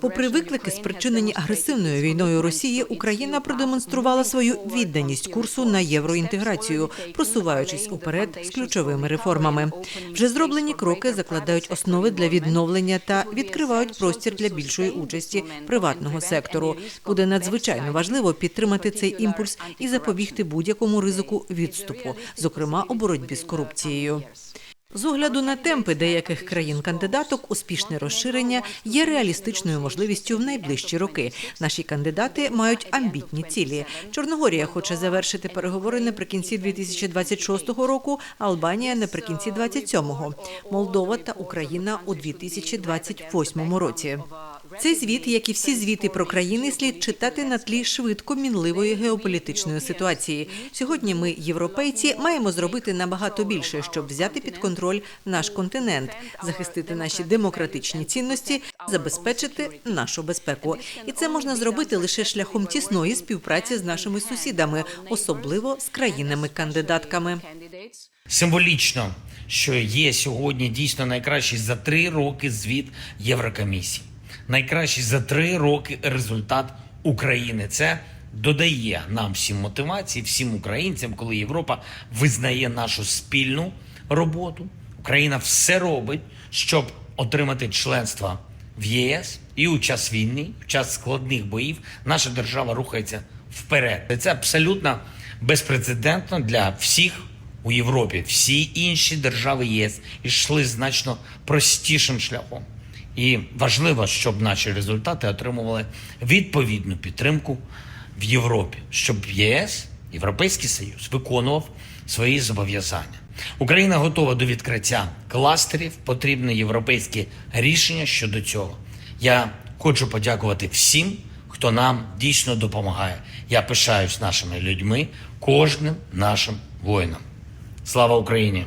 Попри виклики, спричинені агресивною війною Росії, Україна продемонструвала свою відданість курсу на євроінтеграцію, просуваючись уперед з ключовими реформами. Вже зроблені кроки закладають основи для відновлення та відкривають простір для більшої участі приватного сектору. Буде надзвичайно важливо підтримати цей імпульс і запобігти будь-якому ризику відступу, зокрема у боротьбі з корупцією. З огляду на темпи деяких країн-кандидаток, успішне розширення є реалістичною можливістю в найближчі роки. Наші кандидати мають амбітні цілі. Чорногорія хоче завершити переговори наприкінці 2026 року, Албанія наприкінці 27-го, Молдова та Україна у 2028 році. Цей звіт, як і всі звіти про країни, слід читати на тлі швидко мінливої геополітичної ситуації. Сьогодні ми, європейці, маємо зробити набагато більше, щоб взяти під контроль наш континент, захистити наші демократичні цінності, забезпечити нашу безпеку. І це можна зробити лише шляхом тісної співпраці з нашими сусідами, особливо з країнами-кандидатками. Символічно, що є сьогодні дійсно найкращий за три роки звіт Єврокомісії. Найкращий за три роки результат України. Це додає нам всім мотивації, всім українцям, коли Європа визнає нашу спільну роботу. Україна все робить, щоб отримати членство в ЄС і у час війни, в час складних боїв, наша держава рухається вперед. Це абсолютно безпрецедентно для всіх у Європі. Всі інші держави ЄС йшли значно простішим шляхом. І важливо, щоб наші результати отримували відповідну підтримку в Європі, щоб ЄС, Європейський Союз, виконував свої зобов'язання. Україна готова до відкриття кластерів. Потрібне європейське рішення щодо цього. Я хочу подякувати всім, хто нам дійсно допомагає. Я пишаюсь нашими людьми, кожним нашим воїнам. Слава Україні!